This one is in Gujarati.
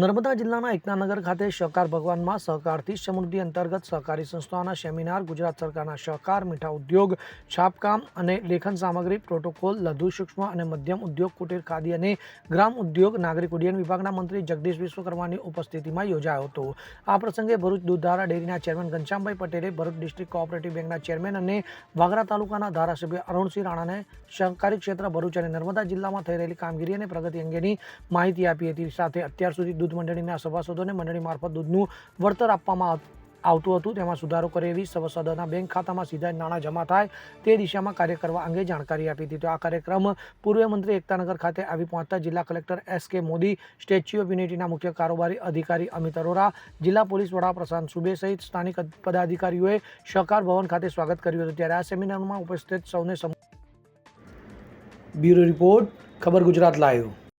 નર્મદા જિલ્લાના એકતાનગર ખાતે સહકાર ભગવાનમાં સહકારથી સમૃદ્ધિ અંતર્ગત સહકારી સંસ્થાઓના સેમિનાર, ગુજરાત સરકારના સહકાર, મીઠા ઉદ્યોગ, છાપકામ અને લેખન સામગ્રી, પ્રોટોકોલ, લઘુ સૂક્ષ્મ અને મધ્યમ ઉદ્યોગ, કુટીર ખાદી અને ગ્રામ ઉદ્યોગ, નાગરિક ઉડ્ડયન વિભાગના મંત્રી જગદીશ વિશ્વકર્માની ઉપસ્થિતિમાં યોજાયો હતો. આ પ્રસંગે ભરૂચ દૂધધારા ડેરીના ચેરમેન ઘનશ્યામભાઈ પટેલે ભરૂચ ડિસ્ટ્રિક્ટ કોઓપરેટિવ બેંકના ચેરમેન અને વાગરા તાલુકાના ધારાસભ્ય અરુણસિંહ રાણાને સહકારી ક્ષેત્ર ભરૂચ અને નર્મદા જિલ્લામાં થઈ રહેલી કામગીરી અને પ્રગતિ અંગેની માહિતી આપી હતી. સાથે અત્યાર સુધી દૂધ મંડળીના સભાસદોને મંડળી મારફત દૂધનું વળતર આપવામાં આવતું હતું. તેમાં સુધારો કરે એવી સભાસદોના બેંક ખાતામાં સીધા નાણાં જમા થાય તે દિશામાં કાર્ય કરવા અંગે જાણકારી આપી હતી. તો આ કાર્યક્રમ પૂર્વ મંત્રી એકતાનગર ખાતે આવી પહોંચતા જિલ્લા કલેક્ટર એસ કે મોદી, સ્ટેચ્યુ ઓફ યુનિટીના મુખ્ય કારોબારી અધિકારી અમિત અરોરા, જિલ્લા પોલીસ વડા પ્રશાંત સુબે સહિત સ્થાનિક પદાધિકારીઓએ સહકાર ભવન ખાતે સ્વાગત કર્યું હતું. ત્યારે આ સેમિનારમાં ઉપસ્થિત સૌને સમ- બ્યુરો રિપોર્ટ, ખબર ગુજરાત લાઈવ.